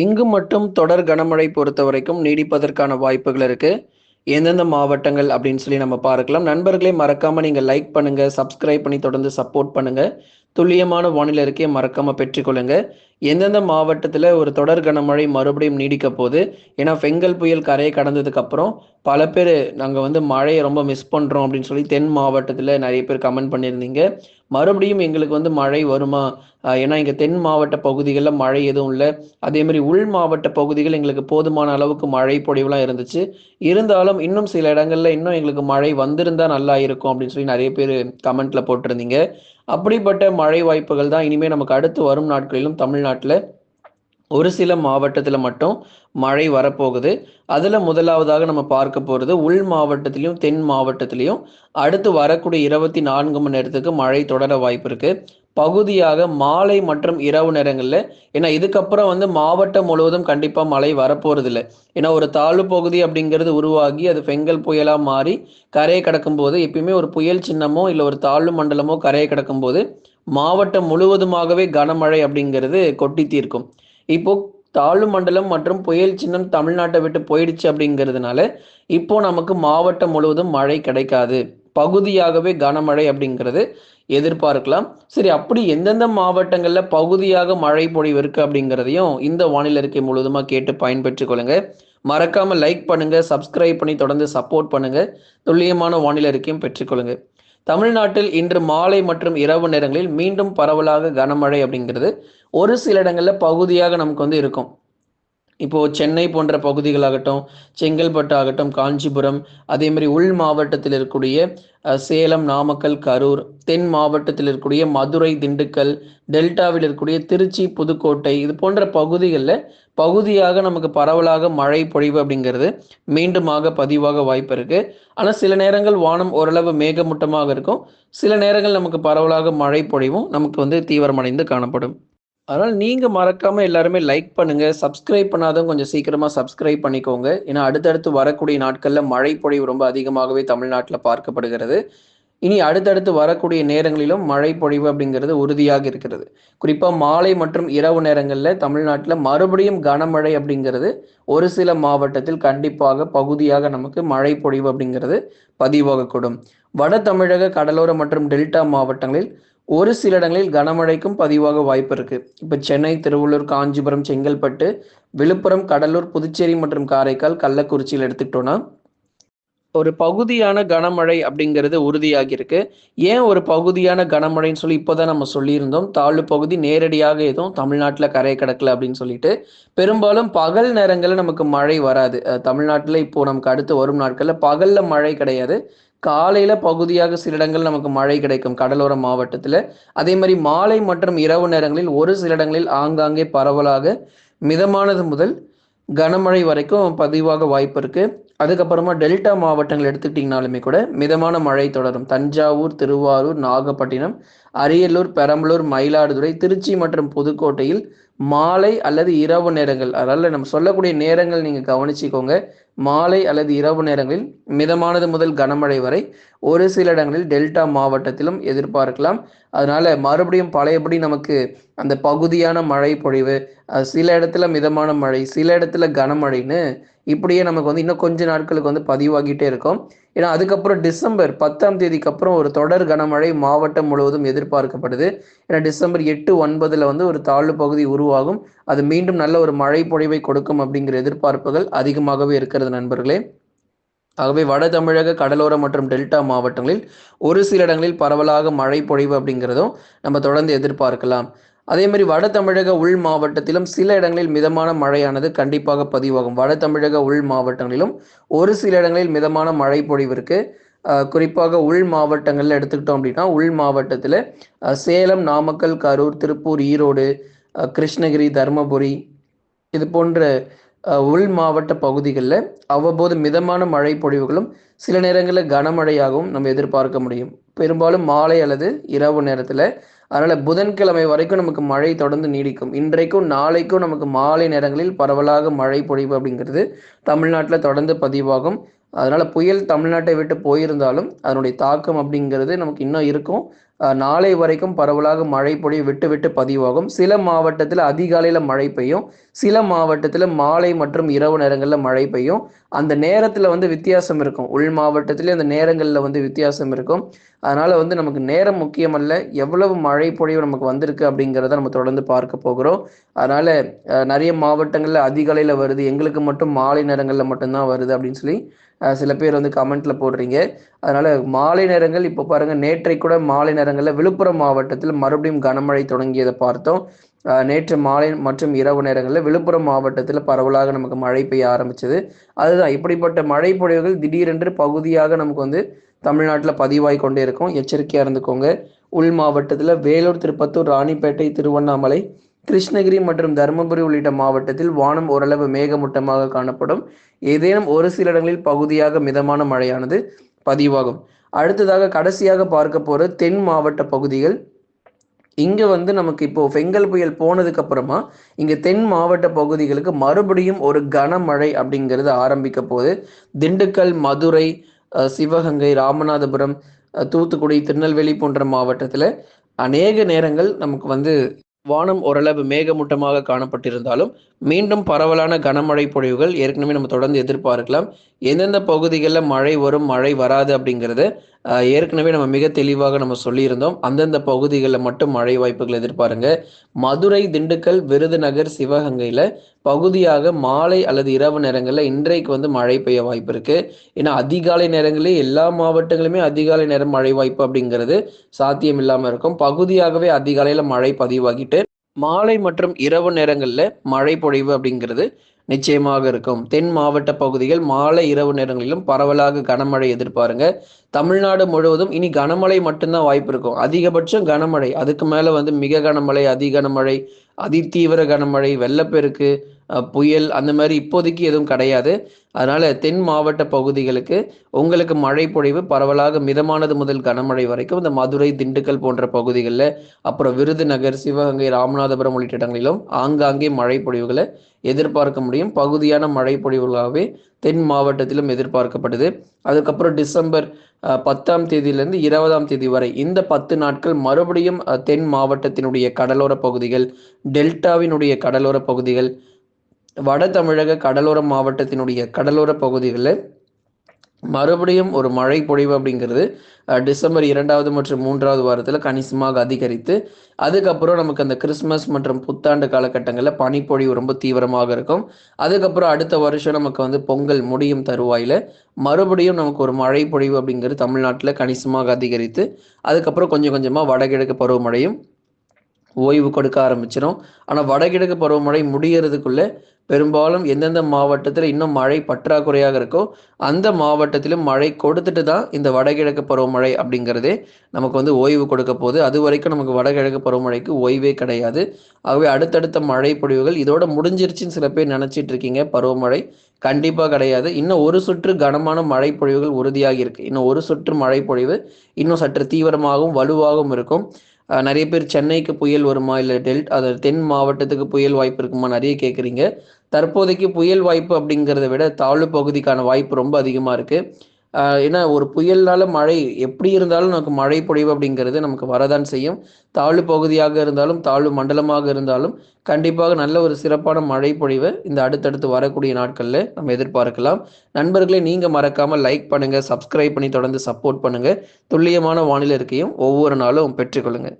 இங்கு மட்டும் தொடர் கனமழை பொறுத்தவரைக்கும் நீடிப்பதற்கான வாய்ப்புகள் இருக்கு. எந்தெந்த மாவட்டங்கள் அப்படின்னு சொல்லி நம்ம பார்க்கலாம். நண்பர்களே மறக்காம நீங்க லைக் பண்ணுங்க, சப்ஸ்கிரைப் பண்ணி தொடர்ந்து சப்போர்ட் பண்ணுங்க. துல்லியமான வானிலை இருக்கே மறக்காம பெற்றுக்கொள்ளுங்க. எந்தெந்த மாவட்டத்தில் ஒரு தொடர் கனமழை மறுபடியும் நீடிக்க போகுது? ஏன்னா பெங்கல் புயல் கரையை கடந்ததுக்கப்புறம் பல பேர் நாங்கள் வந்து மழையை ரொம்ப மிஸ் பண்ணுறோம் அப்படின்னு சொல்லி தென் மாவட்டத்தில் நிறைய பேர் கமெண்ட் பண்ணியிருந்தீங்க. மறுபடியும் எங்களுக்கு வந்து மழை வருமா? ஏன்னா இங்கே தென் மாவட்ட பகுதிகளில் மழை எதுவும் இல்லை அதே உள் மாவட்ட பகுதிகள் எங்களுக்கு போதுமான அளவுக்கு மழை பொழிவுலாம் இருந்துச்சு. இருந்தாலும் இன்னும் சில இடங்களில் இன்னும் எங்களுக்கு மழை வந்திருந்தா நல்லா இருக்கும் அப்படின்னு சொல்லி நிறைய பேர் கமெண்ட்டில் போட்டிருந்தீங்க. அப்படிப்பட்ட மழை வாய்ப்புகள் தான் இனிமே நமக்கு அடுத்து வரும் நாட்களிலும் தமிழ்நாட்டில் ஒரு சில மாவட்டத்தில் மட்டும் மழை வரப்போகுது. அதில் முதலாவதாக நம்ம பார்க்க போகிறது உள் மாவட்டத்திலையும் தென் மாவட்டத்திலையும் அடுத்து வரக்கூடிய 24 மணி நேரத்துக்கு மழை தொடர வாய்ப்பு இருக்குது பகுதியாக மாலை மற்றும் இரவு நேரங்களில் ஏன்னா இதுக்கப்புறம் வந்து மாவட்டம் முழுவதும் கண்டிப்பாக மழை வரப்போறதில்ல. ஏன்னா ஒரு தாழ்வு பகுதி அப்படிங்கிறது உருவாகி அது பெங்கல் புயலாக மாறி கரையை கடக்கும்போது எப்பயுமே ஒரு புயல் சின்னமோ, இல்லை ஒரு தாழ்வு மண்டலமோ கரையை கடக்கும்போது மாவட்டம் முழுவதுமாகவே கனமழை அப்படிங்கிறது கொட்டி தீர்க்கும். இப்போ தாழ்வு மண்டலம் மற்றும் புயல் சின்னம் தமிழ்நாட்டை விட்டு போயிடுச்சு அப்படிங்கிறதுனால, இப்போ நமக்கு மாவட்டம் முழுவதும் மழை கிடைக்காது. பகுதியாகவே கனமழை அப்படிங்கிறது எதிர்பார்க்கலாம். சரி அப்படி எந்தெந்த மாவட்டங்களில் பகுதியாக மழை பொழிவு இருக்கு அப்படிங்கிறதையும் இந்த வானிலை அறிக்கை முழுவதுமாக கேட்டு பயன்பெற்றுக் கொள்ளுங்க. மறக்காம லைக் பண்ணுங்க, சப்ஸ்கிரைப் பண்ணி தொடர்ந்து சப்போர்ட் பண்ணுங்க. துல்லியமான வானிலை அறிக்கையும் பெற்றுக்கொள்ளுங்க. தமிழ்நாட்டில் இன்று மாலை மற்றும் இரவு நேரங்களில் மீண்டும் பரவலாக கனமழை அப்படிங்கிறது ஒரு சில இடங்களில் பகுதியாக நமக்கு வந்து இருக்கும். இப்போ சென்னை போன்ற பகுதிகளாகட்டும், செங்கல்பட்டு ஆகட்டும், காஞ்சிபுரம், அதே மாதிரி உள் மாவட்டத்தில் இருக்கக்கூடிய சேலம், நாமக்கல், கரூர், தென் மாவட்டத்தில் இருக்கக்கூடிய மதுரை, திண்டுக்கல், டெல்டாவில் இருக்கக்கூடிய திருச்சி, புதுக்கோட்டை இது போன்ற பகுதிகளில் பகுதியாக நமக்கு பரவலாக மழை பொழிவு அப்படிங்கிறது மீண்டுமாக பதிவாக வாய்ப்பு இருக்கு. ஆனால் சில நேரங்கள் வானம் ஓரளவு மேகமூட்டமாக இருக்கும். சில நேரங்கள் நமக்கு பரவலாக மழை பொழிவும் நமக்கு வந்து தீவிரமடைந்து காணப்படும். அதனால் நீங்கள் மறக்காமல் எல்லாருமே லைக் பண்ணுங்கள் சப்ஸ்கிரைப் பண்ணாதவங்க கொஞ்சம் சீக்கிரமாக சப்ஸ்கிரைப் பண்ணிக்கோங்க. ஏன்னா அடுத்தடுத்து வரக்கூடிய நாட்களில் மழை பொழிவு ரொம்ப அதிகமாகவே தமிழ்நாட்டில் பார்க்கப்படுகிறது. இனி அடுத்தடுத்து வரக்கூடிய நேரங்களிலும் மழை பொழிவு அப்படிங்கிறது உறுதியாக இருக்கிறது. குறிப்பாக மாலை மற்றும் இரவு நேரங்களில் தமிழ்நாட்டில் மறுபடியும் கனமழை அப்படிங்கிறது ஒரு சில மாவட்டத்தில் கண்டிப்பாக பகுதியாக நமக்கு மழை பொழிவு அப்படிங்கிறது பதிவாகக்கூடும். வட தமிழக கடலோர மற்றும் டெல்டா மாவட்டங்களில் ஒரு சில இடங்களில் கனமழைக்கும் பதிவாக வாய்ப்பு இருக்கு. இப்ப சென்னை, திருவள்ளூர், காஞ்சிபுரம், செங்கல்பட்டு, விழுப்புரம், கடலூர், புதுச்சேரி மற்றும் காரைக்கால், கள்ளக்குறிச்சியில் எடுத்துக்கிட்டோம்னா ஒரு பகுதியான கனமழை அப்படிங்கிறது உறுதியாகி இருக்கு. ஏன் ஒரு பகுதியான கனமழைன்னு சொல்லி இப்போ தான் நம்ம சொல்லியிருந்தோம். தாழ்வு பகுதி நேரடியாக எதுவும் தமிழ்நாட்டில் கரையை கடக்கல அப்படின்னு சொல்லிட்டு. பெரும்பாலும் பகல் நேரங்களில் நமக்கு மழை வராது. தமிழ்நாட்டில் இப்போ நமக்கு அடுத்து வரும் நாட்களில் பகல்ல மழை கிடையாது. காலையில பகுதியாக சில இடங்கள் நமக்கு மழை கிடைக்கும் கடலோர மாவட்டத்துல. அதே மாதிரி மாலை மற்றும் இரவு நேரங்களில் ஒரு சில இடங்களில் ஆங்காங்கே பரவலாக மிதமானது முதல் கனமழை வரைக்கும் பதிவாக வாய்ப்பு இருக்கு. அதுக்கப்புறமா டெல்டா மாவட்டங்கள் எடுத்துக்கிட்டிங்கனாலுமே கூட மிதமான மழை தொடரும். தஞ்சாவூர், திருவாரூர், நாகப்பட்டினம், அரியலூர், பெரம்பலூர், மயிலாடுதுறை, திருச்சி மற்றும் புதுக்கோட்டையில் மாலை அல்லது இரவு நேரங்கள் அதனால நம்ம சொல்லக்கூடிய நேரங்கள் நீங்க கவனிச்சுக்கோங்க. மாலை அல்லது இரவு நேரங்களில் மிதமானது முதல் கனமழை வரை ஒரு சில இடங்களில் டெல்டா மாவட்டத்திலும் எதிர்பார்க்கலாம். அதனால மறுபடியும் பழையபடி நமக்கு அந்த பகுதியான மழை பொழிவு, சில இடத்துல மிதமான மழை, சில இடத்துல கனமழைன்னு இப்படியே நமக்கு வந்து இன்னும் கொஞ்ச நாட்களுக்கு வந்து பதிவாகிட்டே இருக்கும். ஏன்னா அதுக்கப்புறம் டிசம்பர் 10ஆம் தேதிக்கு அப்புறம் ஒரு தொடர் கனமழை மாவட்டம் முழுவதும் எதிர்பார்க்கப்படுது. ஏன்னா டிசம்பர் 8, 9ல வந்து ஒரு தாழ்வு பகுதி உருவாகும். அது மீண்டும் நல்ல ஒரு மழை பொழிவை கொடுக்கும் அப்படிங்கிற எதிர்பார்ப்புகள் அதிகமாகவே இருக்கிறது நண்பர்களே. ஆகவே வட தமிழக கடலோர மற்றும் டெல்டா மாவட்டங்களில் ஒரு சில இடங்களில் பரவலாக மழை பொழிவு அப்படிங்கிறதும் நம்ம தொடர்ந்து எதிர்பார்க்கலாம். அதே மாதிரி வட தமிழக உள் மாவட்டத்திலும் சில இடங்களில் மிதமான மழையானது கண்டிப்பாக பதிவாகும். வட தமிழக உள் மாவட்டங்களிலும் ஒரு சில இடங்களில் மிதமான மழை பொழிவு இருக்கு. குறிப்பாக உள் மாவட்டங்கள்ல எடுத்துக்கிட்டோம் அப்படின்னா, உள் மாவட்டத்தில் சேலம், நாமக்கல், கரூர், திருப்பூர், ஈரோடு, கிருஷ்ணகிரி, தர்மபுரி இது போன்ற உள் மாவட்ட பகுதிகளில் அவ்வப்போது மிதமான மழை பொழிவுகளும், சில நேரங்களில் கனமழையாகவும் நம்ம எதிர்பார்க்க முடியும். பெரும்பாலும் மாலை அல்லது இரவு நேரத்தில் அதனால் புதன்கிழமை வரைக்கும் நமக்கு மழை தொடர்ந்து நீடிக்கும். இன்றைக்கும், நாளைக்கும் நமக்கு மாலை நேரங்களில் பரவலாக மழை பொழிவு அப்படிங்கிறது தமிழ்நாட்டில் தொடர்ந்து பதிவாகும். அதனால் புயல் தமிழ்நாட்டை விட்டு போயிருந்தாலும், அதனுடைய தாக்கம் அப்படிங்கிறது நமக்கு இன்னும் இருக்கும். நாளை வரைக்கும் பரவலாக மழை பொழிவு விட்டு விட்டு பதிவாகும். சில மாவட்டத்தில் அதிகாலையில் மழை பெய்யும். சில மாவட்டத்தில் மாலை மற்றும் இரவு நேரங்களில் மழை பெய்யும். அந்த நேரத்தில் வந்து வித்தியாசம் இருக்கும். உள் மாவட்டத்திலே அந்த நேரங்களில் வந்து வித்தியாசம் இருக்கும். அதனால் வந்து நமக்கு நேரம் முக்கியமல்ல. எவ்வளவு மழை பொழிவு நமக்கு வந்திருக்கு அப்படிங்கிறத நம்ம தொடர்ந்து பார்க்க போகிறோம். அதனால் நிறைய மாவட்டங்களில் அதிகாலையில் வருது. எங்களுக்கு மட்டும் மாலை நேரங்களில் மட்டும்தான் வருது அப்படின்னு சொல்லி சில பேர் வந்து கமெண்ட்ல போடுறீங்க. அதனால மாலை நேரங்கள் இப்போ பாருங்க நேற்றை கூட மாலை நேரங்களில் விழுப்புரம் மாவட்டத்தில் மறுபடியும் கனமழை தொடங்கியதை பார்த்தோம். நேற்று மாலை மற்றும் இரவு நேரங்களில் விழுப்புரம் மாவட்டத்தில் பரவலாக நமக்கு மழை பெய்ய ஆரம்பிச்சது. அதுதான் இப்படிப்பட்ட மழை பொழிவுகள் திடீரென்று பகுதியாக நமக்கு வந்து தமிழ்நாட்டில் பதிவாய் கொண்டே இருக்கும். எச்சரிக்கையாக இருந்துக்கோங்க. உள் மாவட்டத்தில் வேலூர் திருப்பத்தூர் ராணிப்பேட்டை திருவண்ணாமலை கிருஷ்ணகிரி மற்றும் தருமபுரி உள்ளிட்ட மாவட்டத்தில் வானம் ஓரளவு மேகமூட்டமாக காணப்படும். ஏதேனும் ஒரு சில இடங்களில் பகுதியாக மிதமான மழையானது பதிவாகும். அடுத்ததாக கடைசியாக பார்க்க போகிற தென் மாவட்ட பகுதிகள் இங்கே வந்து நமக்கு இப்போ பெங்கல் புயல் போனதுக்கு அப்புறமா இங்கே தென் மாவட்ட பகுதிகளுக்கு மறுபடியும் ஒரு கனமழை அப்படிங்கிறது ஆரம்பிக்க போகுது. திண்டுக்கல் மதுரை சிவகங்கை ராமநாதபுரம் தூத்துக்குடி திருநெல்வேலி போன்ற மாவட்டத்தில் அநேக நேரங்கள் நமக்கு வந்து வானம் ஓரளவு மேகமூட்டமாக காணப்பட்டிருந்தாலும் மீண்டும் பரவலான கனமழை பொழிவுகள் ஏற்கனவே நம்ம தொடர்ந்து எதிர்பார்க்கலாம். எந்தெந்த பகுதிகளில் மழை வரும் மழை வராது அப்படிங்கிறத ஏற்கனவே நம்ம மிக தெளிவாக நம்ம சொல்லியிருந்தோம். அந்தந்த பகுதிகளில் மட்டும் மழை வாய்ப்புகள் எதிர்பாருங்க. மதுரை திண்டுக்கல் விருதுநகர் சிவகங்கையில் பகுதியாக மாலை அல்லது இரவு நேரங்களில் இன்றைக்கு வந்து மழை பெய்ய வாய்ப்பு இருக்கு. ஏன்னா அதிகாலை நேரங்களே எல்லா மாவட்டங்களுமே அதிகாலை நேரம் மழை வாய்ப்பு அப்படிங்கிறது சாத்தியம் இல்லாமல் இருக்கும். பகுதியாகவே அதிகாலையில் மழை பதிவாகிட்டு மாலை மற்றும் இரவு நேரங்களில் மழை பொழிவு அப்படிங்கிறது நிச்சயமாக இருக்கும். தென் மாவட்ட பகுதிகள் மாலை இரவு நேரங்களிலும் பரவலாக கனமழை எதிர்பாருங்க. தமிழ்நாடு முழுவதும் இனி கனமழை மட்டும்தான் வாய்ப்பு இருக்கும். அதிகபட்சம் கனமழை. அதுக்கு மேலே வந்து மிக கனமழை அதி கனமழை அதிதீவிர கனமழை வெள்ளப்பெருக்கு புயல் அந்த மாதிரி இப்போதைக்கு எதுவும் கிடையாது. அதனால தென் மாவட்ட பகுதிகளுக்கு உங்களுக்கு மழை பொழிவு பரவலாக மிதமானது முதல் கனமழை வரைக்கும் இந்த மதுரை திண்டுக்கல் போன்ற பகுதிகளில் அப்புறம் விருதுநகர் சிவகங்கை ராமநாதபுரம் உள்ளிட்ட இடங்களிலும் ஆங்காங்கே மழை பொழிவுகளை எதிர்பார்க்க முடியும். பகுதியான மழை பொழிவுகளாகவே தென் மாவட்டத்திலும் எதிர்பார்க்கப்படுது அதுக்கப்புறம் டிசம்பர் பத்தாம் தேதியிலிருந்து இருபதாம் தேதி வரை இந்த பத்து நாட்கள் மறுபடியும் தென் மாவட்டத்தினுடைய கடலோர பகுதிகள் டெல்டாவினுடைய கடலோர பகுதிகள் வட தமிழக கடலோர மாவட்டத்தினுடைய கடலோர பகுதிகளில் மறுபடியும் ஒரு மழை பொழிவு அப்படிங்கிறது டிசம்பர் இரண்டாவது மற்றும் மூன்றாவது வாரத்தில் கணிசமாக அதிகரித்து அதுக்கப்புறம் நமக்கு அந்த கிறிஸ்மஸ் மற்றும் புத்தாண்டு காலகட்டங்களில் பனிப்பொழிவு ரொம்ப தீவிரமாக இருக்கும். அதுக்கப்புறம் அடுத்த வருஷம் நமக்கு வந்து பொங்கல் முடியும் தருவாயில் மறுபடியும் நமக்கு ஒரு மழை பொழிவு அப்படிங்கிறது தமிழ்நாட்டில் கணிசமாக அதிகரித்து அதுக்கப்புறம் கொஞ்சம் கொஞ்சமாக வடகிழக்கு பருவமழையும் ஓய்வு கொடுக்க ஆரம்பிச்சிடும் ஆனால் வடகிழக்கு பருவமழை முடிகிறதுக்குள்ளே பெரும்பாலும் எந்தெந்த மாவட்டத்தில் இன்னும் மழை பற்றாக்குறையாக இருக்கோ அந்த மாவட்டத்திலும் மழை கொடுத்துட்டு தான் இந்த வடகிழக்கு பருவமழை அப்படிங்கிறதே நமக்கு வந்து ஓய்வு கொடுக்க போகுது. அது வரைக்கும் நமக்கு வடகிழக்கு பருவமழைக்கு ஓய்வே கிடையாது. ஆகவே அடுத்தடுத்த மழை பொழிவுகள் இதோட முடிஞ்சிருச்சுன்னு சில பேர் நினச்சிட்டு இருக்கீங்க. பருவமழை கண்டிப்பாக கிடையாது. இன்னும் ஒரு சுற்று கனமான மழை பொழிவுகள் உறுதியாகி இருக்கு. இன்னும் ஒரு சுற்று மழை பொழிவு இன்னும் சற்று தீவிரமாகவும் வலுவாகவும் இருக்கும். நிறைய பேர் சென்னைக்கு புயல் வருமா இல்லை டெல்ட் அது தென் மாவட்டத்துக்கு புயல் வாய்ப்பு இருக்குமா நிறைய கேட்குறீங்க தற்போதைக்கு புயல் வாய்ப்பு அப்படிங்கிறத விட தாழ்வு பகுதிக்கான வாய்ப்பு ரொம்ப அதிகமாக இருக்குது ஏன்னா ஒரு புயல்னால மழை எப்படி இருந்தாலும் நமக்கு மழை பொழிவு அப்படிங்கிறது நமக்கு வரதான் செய்யும். தாழ்வு பகுதியாக இருந்தாலும் தாழ்வு மண்டலமாக இருந்தாலும் கண்டிப்பாக நல்ல ஒரு சிறப்பான மழை பொழிவை இந்த அடுத்தடுத்து வரக்கூடிய நாட்களில் நம்ம எதிர்பார்க்கலாம். நண்பர்களே நீங்கள் மறக்காமல் லைக் பண்ணுங்கள் சப்ஸ்கிரைப் பண்ணி தொடர்ந்து சப்போர்ட் பண்ணுங்கள் துல்லியமான வானிலை இருக்கையும் ஒவ்வொரு நாளும் பெற்றுக்கொள்ளுங்கள்